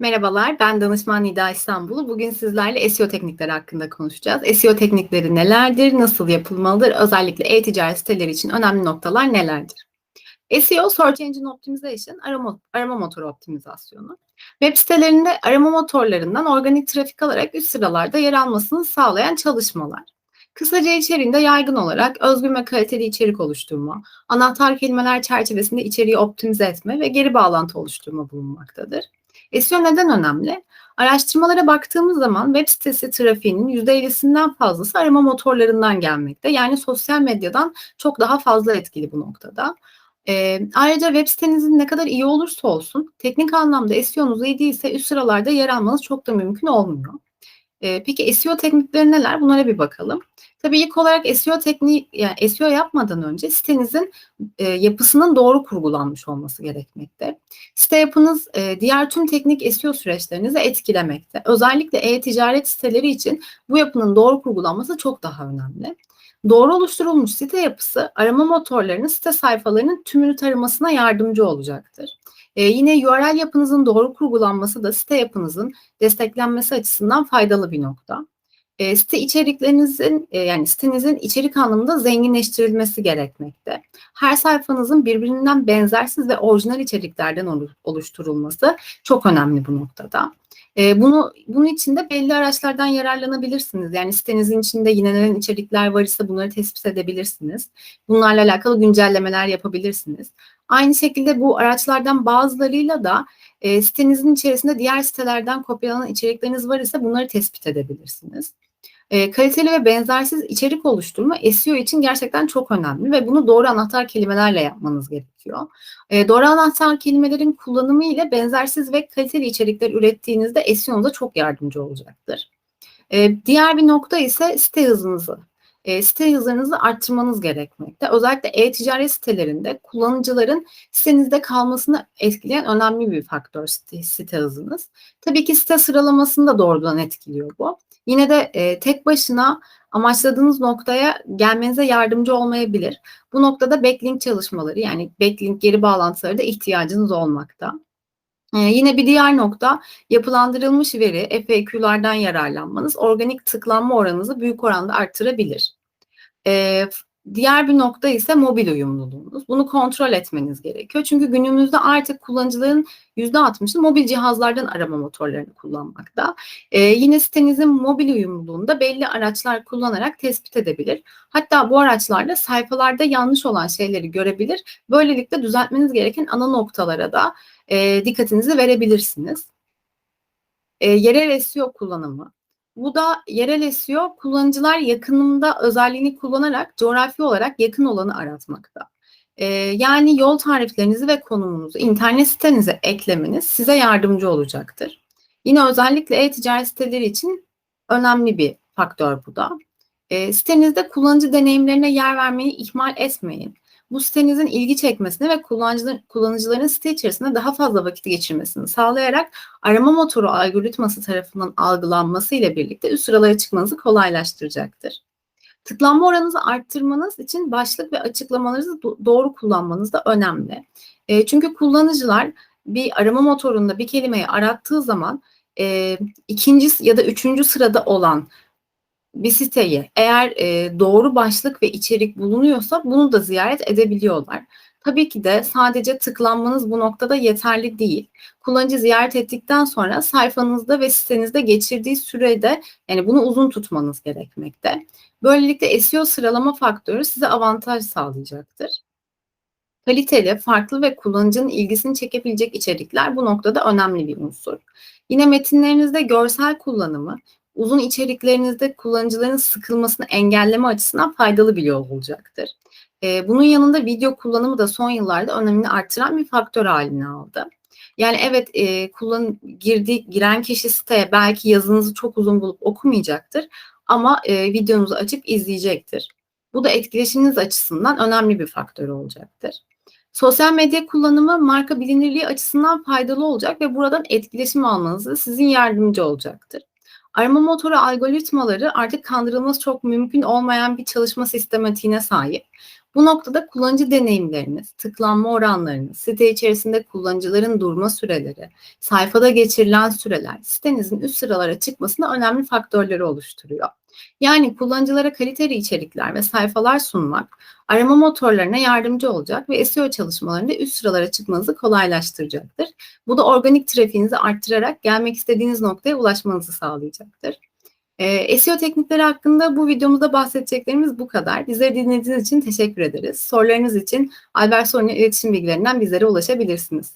Merhabalar, ben danışman Nida İstanbul. Bugün sizlerle SEO teknikleri hakkında konuşacağız. SEO teknikleri nelerdir, nasıl yapılmalıdır, özellikle e-ticaret siteleri için önemli noktalar nelerdir? SEO, Search Engine Optimization, arama, arama motoru optimizasyonu. Web sitelerinde arama motorlarından organik trafik alarak üst sıralarda yer almasını sağlayan çalışmalar. Kısaca içeriğinde yaygın olarak özgün ve kaliteli içerik oluşturma, anahtar kelimeler çerçevesinde içeriği optimize etme ve geri bağlantı oluşturma bulunmaktadır. SEO neden önemli? Araştırmalara baktığımız zaman web sitesi trafiğinin %50'sinden fazlası arama motorlarından gelmekte. Yani sosyal medyadan çok daha fazla etkili bu noktada. Ee, ayrıca web sitenizin ne kadar iyi olursa olsun teknik anlamda SEO'nuz iyi değilse üst sıralarda yer almanız çok da mümkün olmuyor. Ee, peki SEO teknikleri neler? Bunlara bir bakalım. Tabii ilk olarak SEO tekniği, yani SEO yapmadan önce sitenizin e, yapısının doğru kurgulanmış olması gerekmekte. Site yapınız e, diğer tüm teknik SEO süreçlerinizi etkilemekte. Özellikle e-ticaret siteleri için bu yapının doğru kurgulanması çok daha önemli. Doğru oluşturulmuş site yapısı arama motorlarının site sayfalarının tümünü taramasına yardımcı olacaktır. E, yine URL yapınızın doğru kurgulanması da site yapınızın desteklenmesi açısından faydalı bir nokta. E, site içeriklerinizin e, yani sitenizin içerik anlamında zenginleştirilmesi gerekmekte. Her sayfanızın birbirinden benzersiz ve orijinal içeriklerden oluşturulması çok önemli bu noktada. E, bunu bunun için de belli araçlardan yararlanabilirsiniz. Yani sitenizin içinde yinelenen içerikler var ise bunları tespit edebilirsiniz. Bunlarla alakalı güncellemeler yapabilirsiniz. Aynı şekilde bu araçlardan bazılarıyla da e, sitenizin içerisinde diğer sitelerden kopyalanan içerikleriniz var ise bunları tespit edebilirsiniz. E, kaliteli ve benzersiz içerik oluşturma SEO için gerçekten çok önemli ve bunu doğru anahtar kelimelerle yapmanız gerekiyor. E, doğru anahtar kelimelerin kullanımı ile benzersiz ve kaliteli içerikler ürettiğinizde SEO'nuza çok yardımcı olacaktır. E, diğer bir nokta ise site hızınızı e, site hızınızı arttırmanız gerekmekte. Özellikle e-ticaret sitelerinde kullanıcıların sitenizde kalmasını etkileyen önemli bir faktör site, site hızınız. Tabii ki site sıralamasını da doğrudan etkiliyor bu. Yine de e, tek başına amaçladığınız noktaya gelmenize yardımcı olmayabilir. Bu noktada backlink çalışmaları yani backlink geri bağlantıları da ihtiyacınız olmakta. Ee, yine bir diğer nokta yapılandırılmış veri FAQ'lardan yararlanmanız organik tıklanma oranınızı büyük oranda arttırabilir. Ee, Diğer bir nokta ise mobil uyumluluğunuz. Bunu kontrol etmeniz gerekiyor. Çünkü günümüzde artık kullanıcıların %60'ı mobil cihazlardan arama motorlarını kullanmakta. Ee, yine sitenizin mobil uyumluluğunu da belli araçlar kullanarak tespit edebilir. Hatta bu araçlarla sayfalarda yanlış olan şeyleri görebilir. Böylelikle düzeltmeniz gereken ana noktalara da e, dikkatinizi verebilirsiniz. E, yerel SEO kullanımı. Bu da yerel SEO kullanıcılar yakınında özelliğini kullanarak coğrafi olarak yakın olanı aratmakta. Ee, yani yol tariflerinizi ve konumunuzu internet sitenize eklemeniz size yardımcı olacaktır. Yine özellikle e-ticaret siteleri için önemli bir faktör bu da. E, sitenizde kullanıcı deneyimlerine yer vermeyi ihmal etmeyin bu sitenizin ilgi çekmesini ve kullanıcıların, kullanıcıların site içerisinde daha fazla vakit geçirmesini sağlayarak arama motoru algoritması tarafından algılanması ile birlikte üst sıralara çıkmanızı kolaylaştıracaktır. Tıklanma oranınızı arttırmanız için başlık ve açıklamalarınızı doğru kullanmanız da önemli. E, çünkü kullanıcılar bir arama motorunda bir kelimeyi arattığı zaman e, ikinci ya da üçüncü sırada olan bir siteyi eğer e, doğru başlık ve içerik bulunuyorsa bunu da ziyaret edebiliyorlar. Tabii ki de sadece tıklanmanız bu noktada yeterli değil. Kullanıcı ziyaret ettikten sonra sayfanızda ve sitenizde geçirdiği sürede yani bunu uzun tutmanız gerekmekte. Böylelikle SEO sıralama faktörü size avantaj sağlayacaktır. Kaliteli, farklı ve kullanıcının ilgisini çekebilecek içerikler bu noktada önemli bir unsur. Yine metinlerinizde görsel kullanımı, uzun içeriklerinizde kullanıcıların sıkılmasını engelleme açısından faydalı bir yol olacaktır. E, bunun yanında video kullanımı da son yıllarda önemini artıran bir faktör haline aldı. Yani evet e, kullan girdi giren kişi siteye belki yazınızı çok uzun bulup okumayacaktır ama e, videonuzu açıp izleyecektir. Bu da etkileşiminiz açısından önemli bir faktör olacaktır. Sosyal medya kullanımı marka bilinirliği açısından faydalı olacak ve buradan etkileşim almanızı sizin yardımcı olacaktır. Arama motoru algoritmaları artık kandırılması çok mümkün olmayan bir çalışma sistematiğine sahip. Bu noktada kullanıcı deneyimleriniz, tıklanma oranlarınız, site içerisinde kullanıcıların durma süreleri, sayfada geçirilen süreler sitenizin üst sıralara çıkmasında önemli faktörleri oluşturuyor. Yani kullanıcılara kaliteli içerikler ve sayfalar sunmak arama motorlarına yardımcı olacak ve SEO çalışmalarında üst sıralara çıkmanızı kolaylaştıracaktır. Bu da organik trafiğinizi arttırarak gelmek istediğiniz noktaya ulaşmanızı sağlayacaktır. Ee, SEO teknikleri hakkında bu videomuzda bahsedeceklerimiz bu kadar. Bizleri dinlediğiniz için teşekkür ederiz. Sorularınız için Albert Sorun'un iletişim bilgilerinden bizlere ulaşabilirsiniz.